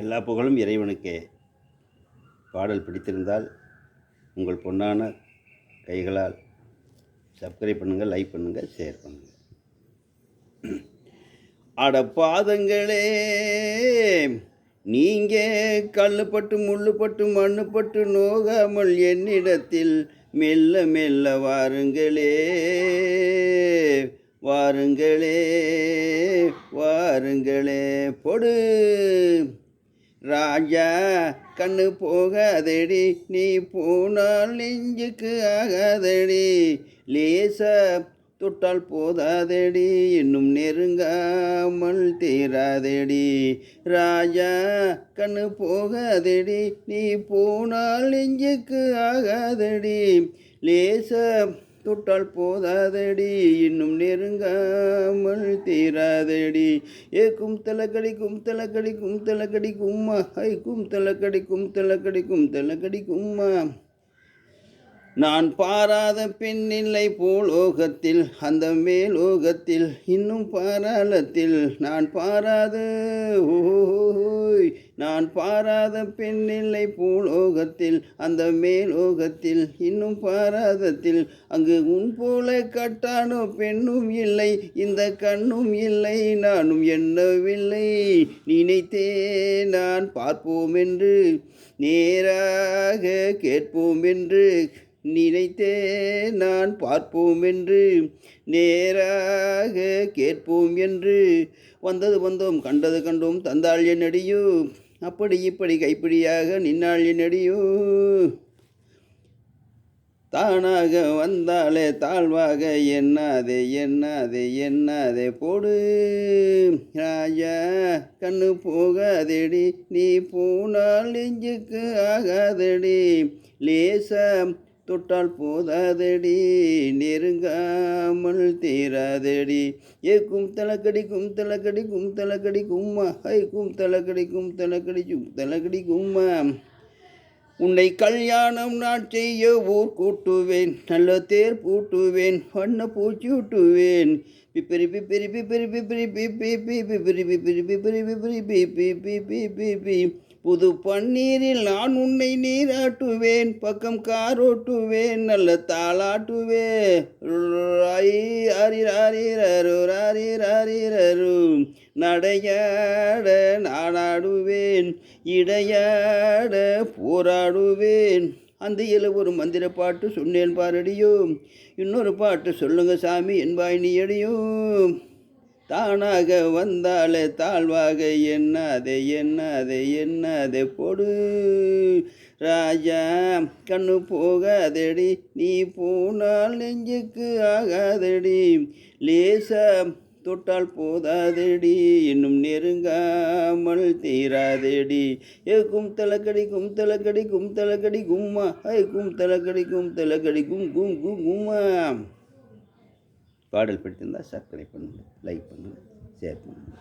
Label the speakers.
Speaker 1: எல்லா புகழும் இறைவனுக்கே. பாடல் பிடித்திருந்தால் உங்கள் பொன்னான கைகளால் சப்ஸ்கிரைப் பண்ணுங்கள் லைக் பண்ணுங்கள் ஷேர் பண்ணுங்கள். அட பாதங்களே கல்லுப்பட்டு முள்ளுப்பட்டு மண்ணுப்பட்டு நோகாமல் என்னிடத்தில் மெல்ல மெல்ல வாருங்களே வாருங்களே வாருங்களே பொடு. ராஜா கண்ணு போகாதடி நீ போனால் நெஞ்சுக்கு ஆகாதடி. லேச தொட்டால் போதாதடி இன்னும் நெருங்காமல் தீராதடி. ராஜா கண்ணு போகாதடி நீ போனால் நெஞ்சுக்கு ஆகாதடி. லேச தொட்டால் போதாதடி இன்னும் நெருங்காமல் தீராதடி. ஏக்கும் தலக்கடிக்கும் தலக்கடிக்கும் தலக்கடிக்கும்மா ஐக்கும் தலக்கடிக்கும் தலக்கடிக்கும் தலக்கடிக்கும்மா நான் பாராத பெண்ணில்லை பூலோகத்தில் அந்த மேலோகத்தில் இன்னும் பாராளத்தில். நான் பாராத ஓய் நான் பாராத பெண்ணில்லை பூலோகத்தில் அந்த மேலோகத்தில் இன்னும் பாராதத்தில். அங்கு உன் போல கட்டானோ பெண்ணும் இல்லை இந்த கண்ணும் இல்லை நானும் எண்ணவில்லை. நினைத்தே நான் பார்ப்போம் என்று நேராக கேட்போம் என்று. நினைத்தே நான் பார்ப்போம் என்று நேராக கேட்போம் என்று வந்தது வந்தோம் கண்டது கண்டோம் தந்தாள் என்னடியோ அப்படி இப்படி கைப்பிடியாக நின்னாள் என்னடியோ தானாக வந்தாலே தாழ்வாக என்னாதே என்னாதே என்னாதே போடு. ராஜா கண்ணு போகாதேடி நீ போனால் நெஞ்சுக்கு ஆகாதடி. லேசா தொட்டால் போதாதடி நெருங்காமல் தீராதடி ஏக்கும் கும் தலக்கடிக்கும் கும் ஐக்கும் தலக்கடிக்கும் தலக்கடிக்கும் தலக்கடிக்கும்மா உன்னை கல்யாணம் நான் செய்ய ஊர் கூட்டுவேன் நல்ல தேர் பூட்டுவேன் வண்ண பூச்சூட்டுவேன் பிப்பிரி பிப்பிரி பிப்பிரி பிப்பிரி பிப்பி பிப்பிரி பிப்பிரி பிப்பிரி பிப்பிரி பிப்பி பிப்பி பிப்பி புது பன்னீரில் நான் உன்னை நீராட்டுவேன் பக்கம் காரோட்டுவேன் நல்ல தாளாட்டுவேன் நடையாட நாடாடுவேன் இடையாட போராடுவேன். அந்த இல ஒரு மந்திர பாட்டு சொன்னேன் பாரடியும் இன்னொரு பாட்டு சொல்லுங்க சாமி என்பாய் நீ அடியும் தானாக வந்தாலே தாழ்வாக என்னாதே எண்ணாதே என்னாதே பொடு. ராஜா கண்ணு போகாதடி நீ போனால் நெஞ்சுக்கு ஆகாதடி. லேசா தொட்டால் போதாதடி இன்னும் நெருங்காமல் தீராதடி. ஏக்கும் தலைக்கடி கும் தலக்கடி கும்மா. ஐக்கும் தலக்கடிக்கும் தலக்கடிக்கும் கும் கும் கும்மா. பாடல் பிடித்திருந்தால் சப்ஸ்கிரைப் பண்ணுங்கள் லைக் பண்ணுங்கள் ஷேர் பண்ணுங்கள்.